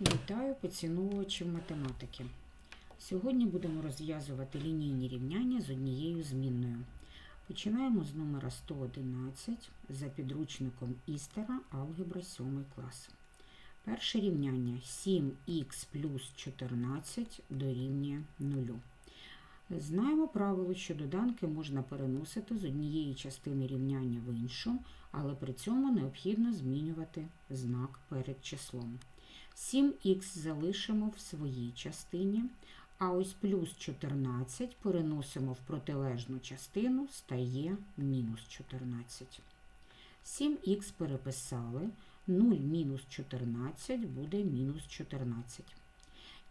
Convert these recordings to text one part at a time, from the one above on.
Вітаю поціновувачів математики. Сьогодні будемо розв'язувати лінійні рівняння з однією змінною. Починаємо з номера 111 за підручником Істера Алгебра 7 клас. Перше рівняння 7х плюс 14 дорівнює 0. Знаємо правило, що доданки можна переносити з однієї частини рівняння в іншу, але при цьому необхідно змінювати знак перед числом. 7х залишимо в своїй частині, а ось плюс 14 переносимо в протилежну частину, стає мінус 14. 7х переписали, 0 мінус 14 буде мінус 14.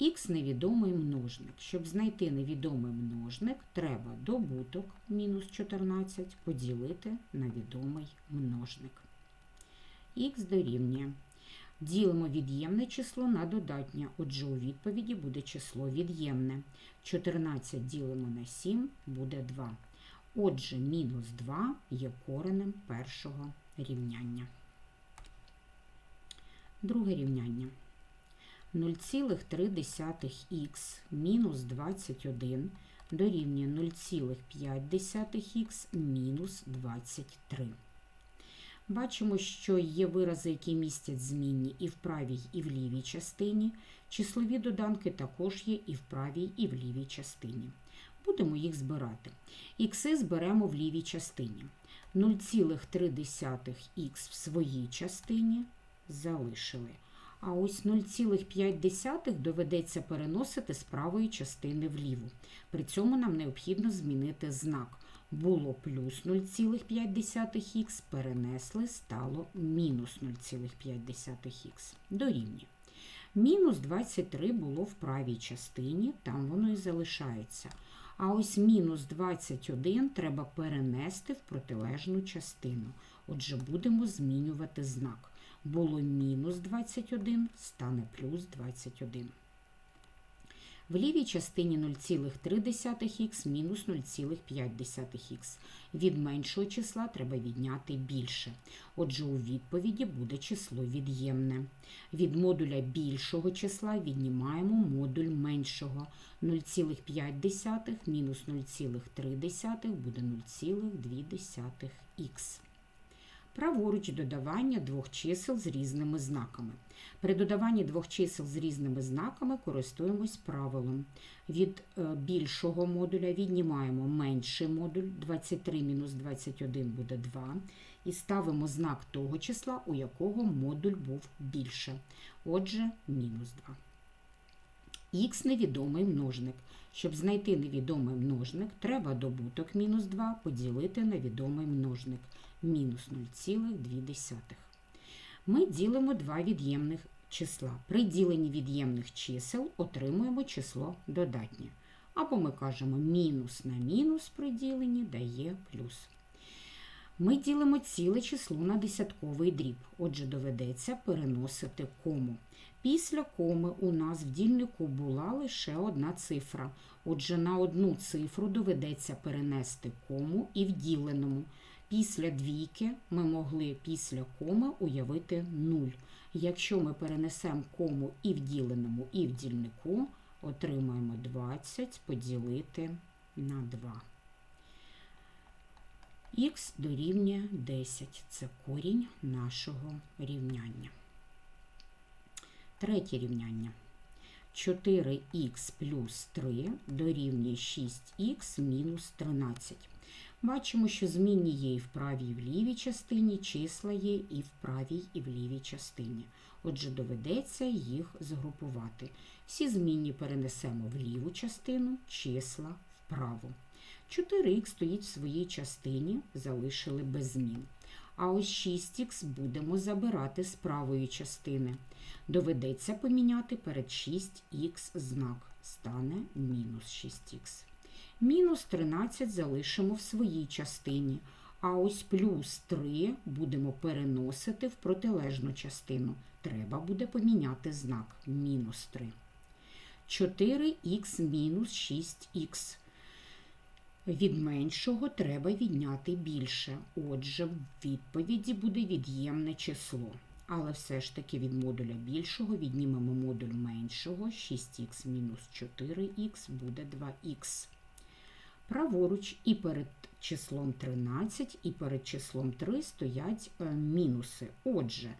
Х невідомий множник. Щоб знайти невідомий множник, треба добуток мінус 14 поділити на відомий множник. Х дорівнює. Ділимо від'ємне число на додатнє, отже у відповіді буде число від'ємне. 14 ділимо на 7 буде 2. Отже, мінус 2 є коренем першого рівняння. Друге рівняння. 0,3х мінус 21 дорівнює 0,5х мінус 23. Бачимо, що є вирази, які містять змінні і в правій, і в лівій частині. Числові доданки також є і в правій, і в лівій частині. Будемо їх збирати. Ікси зберемо в лівій частині. 0,3х в своїй частині залишили. А ось 0,5 доведеться переносити з правої частини вліву. При цьому нам необхідно змінити знак. Було плюс 0,5х, перенесли, стало мінус 0,5х. Дорівнює. Мінус 23 було в правій частині, там воно і залишається. А ось мінус 21 треба перенести в протилежну частину. Отже, будемо змінювати знак. Було мінус 21, стане плюс 21. В лівій частині 0,3х мінус 0,5х. Від меншого числа треба відняти більше. Отже, у відповіді буде число від'ємне. Від модуля більшого числа віднімаємо модуль меншого. 0,5 мінус 0,3 буде 0,2х. Праворуч додавання двох чисел з різними знаками. При додаванні двох чисел з різними знаками користуємось правилом. Від е, більшого модуля віднімаємо менший модуль, 23-21 буде 2, і ставимо знак того числа, у якого модуль був більше. Отже, мінус 2. Х невідомий множник. Щоб знайти невідомий множник, треба добуток мінус 2 поділити на відомий множник мінус 0,2. Ми ділимо два від'ємних числа. При діленні від'ємних чисел отримуємо число додатнє. Або ми кажемо мінус на мінус при діленні дає плюс. Ми ділимо ціле число на десятковий дріб, отже, доведеться переносити кому. Після коми у нас в дільнику була лише одна цифра. Отже, на одну цифру доведеться перенести кому і в діленому. Після двійки ми могли після коми уявити 0. Якщо ми перенесемо кому і в діленому, і в дільнику, отримаємо 20 поділити на 2. Х дорівнює 10. Це корінь нашого рівняння. Третє рівняння. 4х плюс 3 дорівнює 6х мінус 13. Бачимо, що змінні є і в правій, і в лівій частині, числа є і в правій, і в лівій частині. Отже, доведеться їх згрупувати. Всі змінні перенесемо в ліву частину, числа вправо. 4х стоїть в своїй частині, залишили без змін. А ось 6х будемо забирати з правої частини. Доведеться поміняти перед 6х знак. Стане мінус 6х. Мінус 13 залишимо в своїй частині, а ось плюс 3 будемо переносити в протилежну частину. Треба буде поміняти знак мінус 3. 4х мінус 6х. Від меншого треба відняти більше. Отже, в відповіді буде від'ємне число. Але все ж таки від модуля більшого віднімемо модуль меншого. 6х мінус 4х буде 2х. Праворуч і перед числом 13, і перед числом 3 стоять е, мінуси. Отже,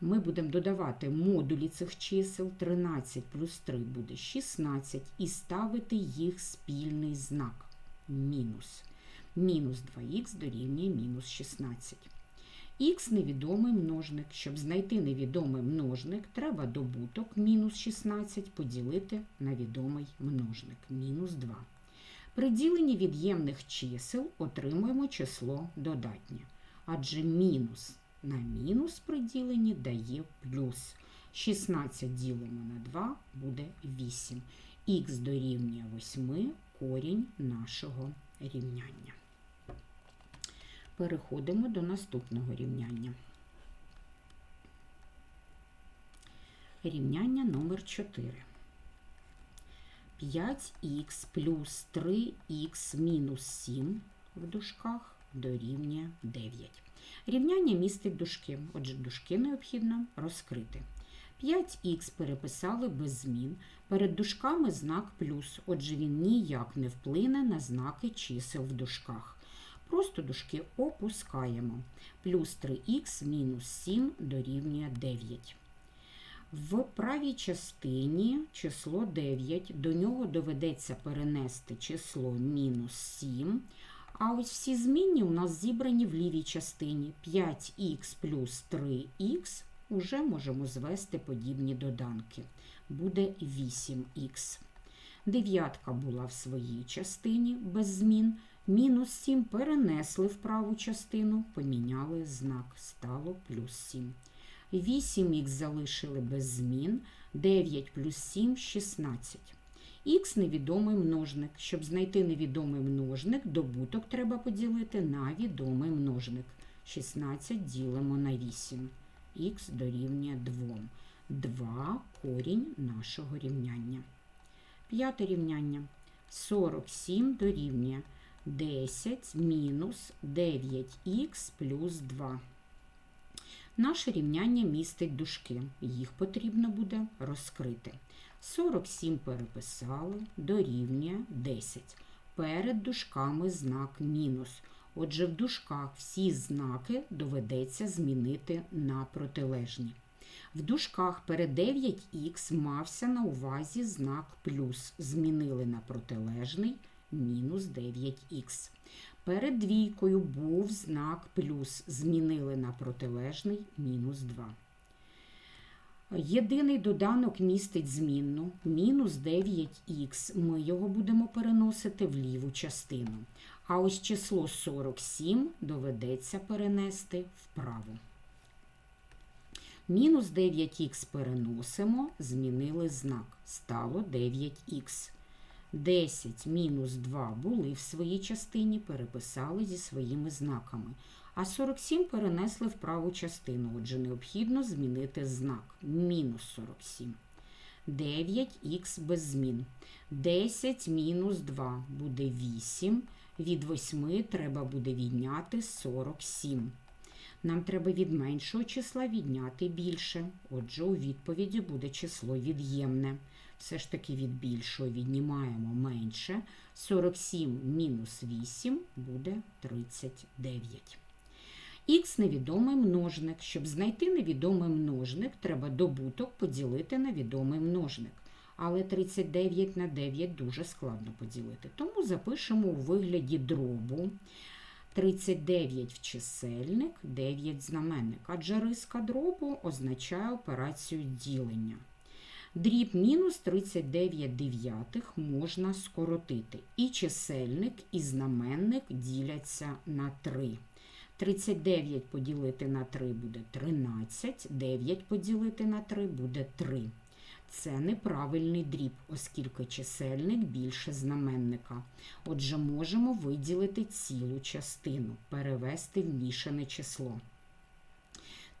ми будемо додавати модулі цих чисел 13 плюс 3 буде 16 і ставити їх спільний знак мінус. Мінус 2х дорівнює мінус 16. Х невідомий множник. Щоб знайти невідомий множник, треба добуток мінус 16 поділити на відомий множник мінус 2. При діленні від'ємних чисел отримуємо число додатнє. Адже мінус на мінус при діленні дає плюс. 16 ділимо на 2 буде 8. Х дорівнює 8 корінь нашого рівняння. Переходимо до наступного рівняння. Рівняння номер 4. 5х плюс 3х мінус 7 в дужках дорівнює 9. Рівняння містить дужки, отже, дужки необхідно розкрити. 5х переписали без змін. Перед дужками знак плюс, отже, він ніяк не вплине на знаки чисел в дужках. Просто дужки опускаємо. Плюс 3х мінус 7 дорівнює 9. В правій частині число 9, до нього доведеться перенести число мінус 7. А ось всі змінні у нас зібрані в лівій частині. 5х плюс 3х уже можемо звести подібні доданки. Буде 8х. Дев'ятка була в своїй частині без змін. Мінус 7 перенесли в праву частину, поміняли знак, стало плюс 7. 8х залишили без змін, 9 плюс 7 – 16. Х невідомий множник. Щоб знайти невідомий множник, добуток треба поділити на відомий множник. 16 ділимо на 8. Х дорівнює 2. 2 корінь нашого рівняння. П'яте рівняння. 47 дорівнює 10 мінус 9х плюс 2. Наше рівняння містить дужки. Їх потрібно буде розкрити. 47 переписали, дорівнює 10. Перед дужками знак мінус. Отже, в дужках всі знаки доведеться змінити на протилежні. В дужках перед 9х мався на увазі знак плюс. Змінили на протилежний мінус 9х. Перед двійкою був знак плюс. Змінили на протилежний мінус 2. Єдиний доданок містить змінну мінус 9х. Ми його будемо переносити в ліву частину. А ось число 47 доведеться перенести вправо. Мінус 9х переносимо, змінили знак. Стало 9х. 10 мінус 2 були в своїй частині, переписали зі своїми знаками. А 47 перенесли в праву частину, отже, необхідно змінити знак. Мінус 47. 9х без змін. 10 мінус 2 буде 8. Від 8 треба буде відняти 47. Нам треба від меншого числа відняти більше. Отже, у відповіді буде число від'ємне. Все ж таки від більшого віднімаємо менше. 47 мінус 8 буде 39. Х невідомий множник. Щоб знайти невідомий множник, треба добуток поділити на відомий множник. Але 39 на 9 дуже складно поділити. Тому запишемо у вигляді дробу 39 в чисельник, 9 знаменник. Адже риска дробу означає операцію ділення. Дріб мінус 39 дев'ятих можна скоротити. І чисельник, і знаменник діляться на 3. 39 поділити на 3 буде 13, 9 поділити на 3 буде 3. Це неправильний дріб, оскільки чисельник більше знаменника. Отже, можемо виділити цілу частину, перевести в мішане число.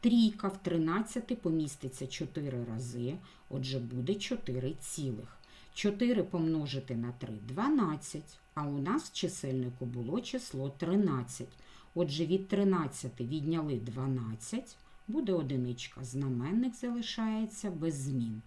Трійка в 13 поміститься 4 рази, отже, буде 4 цілих. 4 помножити на 3 12, а у нас в чисельнику було число 13. Отже, від 13 відняли 12, буде одиничка. Знаменник залишається без змін.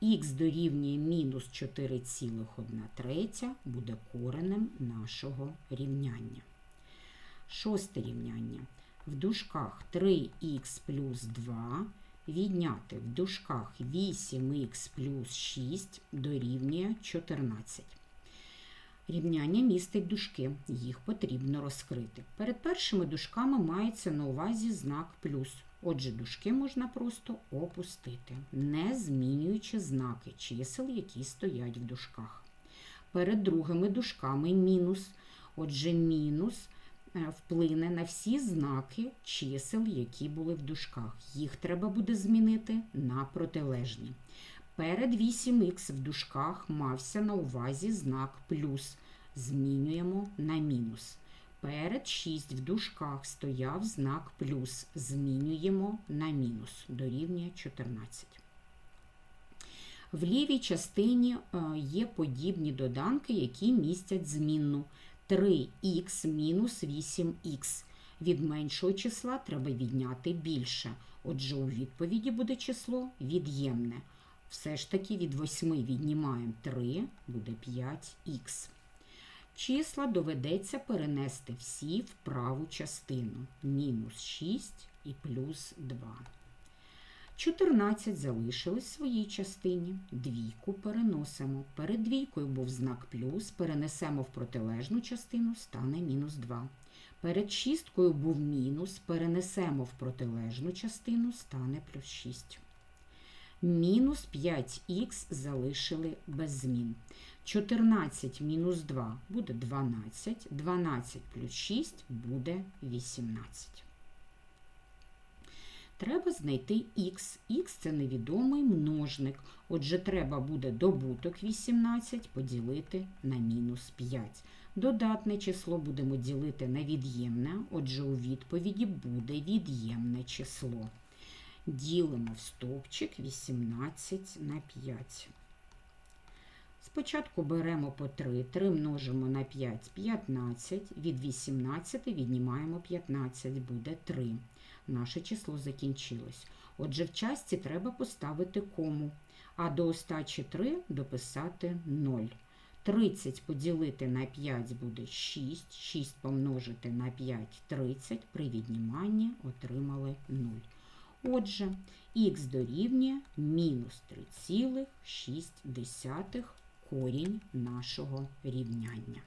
Х дорівнює мінус 4,1 третя буде коренем нашого рівняння. Шосте рівняння. В дужках 3х плюс 2 відняти в дужках 8х плюс 6 дорівнює 14. Рівняння містить дужки, їх потрібно розкрити. Перед першими дужками мається на увазі знак плюс. Отже, дужки можна просто опустити, не змінюючи знаки чисел, які стоять в дужках. Перед другими дужками мінус. Отже, мінус вплине на всі знаки чисел, які були в дужках. Їх треба буде змінити на протилежні. Перед 8х в дужках мався на увазі знак плюс. Змінюємо на мінус. Перед 6 в дужках стояв знак плюс. Змінюємо на мінус. Дорівнює 14. В лівій частині е, є подібні доданки, які містять змінну 3х мінус 8х. Від меншого числа треба відняти більше. Отже, у відповіді буде число від'ємне. Все ж таки від 8 віднімаємо 3, буде 5х. Числа доведеться перенести всі в праву частину. Мінус 6 і плюс 2. 14 залишилось в своїй частині. Двійку переносимо. Перед двійкою був знак плюс, перенесемо в протилежну частину, стане мінус 2. Перед шісткою був мінус, перенесемо в протилежну частину, стане плюс 6. Мінус 5х залишили без змін. 14 мінус 2 буде 12, 12 плюс 6 буде 18. Треба знайти х. Х це невідомий множник. Отже, треба буде добуток 18 поділити на мінус 5. Додатне число будемо ділити на від'ємне, отже, у відповіді буде від'ємне число. Ділимо в стовпчик 18 на 5. Спочатку беремо по 3, 3 множимо на 5 15, від 18 віднімаємо 15, буде 3. Наше число закінчилось. Отже, в часті треба поставити кому, а до остачі 3 дописати 0. 30 поділити на 5 буде 6, 6 помножити на 5 30, при відніманні отримали 0. Отже, х дорівнює мінус 3,6 корінь нашого рівняння.